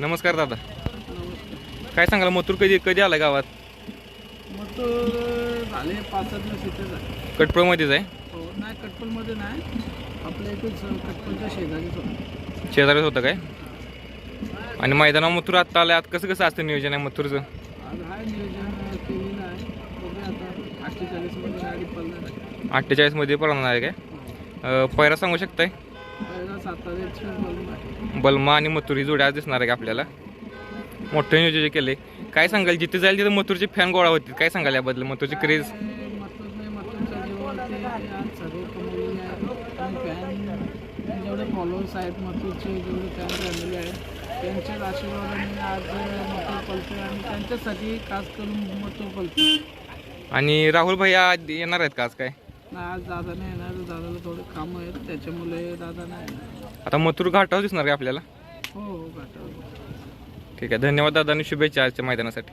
नमस्कार दादा. काय सांगाल मथुर कधी कधी आला गावात? तो झाले पाच सात दिवस इथेच आहे. आहे? हो नाही कटपलमध्ये नाही. आपल्या इथेच कटपलच्या शेजारीच होतं. शेजारीच होतं काय? आणि मैदानावर मथुर आत्ता आलं आता कसं कसं असतं नियोजन आहे मथुरचं? आज नियोजन केलेलं आहे. बघूया आता. अठ्ठेचाळीसमध्ये गाडी पडणार आहे. अठ्ठेचाळीसमध्ये पडणार आहे काय? अं, पहिला सांगू शकताय? बलमा आणि मथुर ही जोडी आज दिसणार आहे का आपल्याला? मोठे नियोजन केले. काय सांगाल जिथे जाईल तिथे मथुरचे फॅन गोळा होतील. काय सांगाल याबद्दल? मथुरची क्रेज आहेत आणि जेवढे फॉलोअर्स आहेत जेवढे फॅन आहेत त्यांच्याच आशीर्वादाने आज पलते आणि त्यांच्यासाठी खास करून पलते आणि राहुल भैया आज येणार आहेत का आज काय? आज दादा नाही येणार दादाला थोडे कामं आहेत त्याच्यामुळे दादा नाही येणार. आता मथुर घाटावर दिसणार का आपल्याला? हो हो गाठावर ठीक आहे धन्यवाद दादा आणि शुभेच्छा आजच्या मैदानासाठी.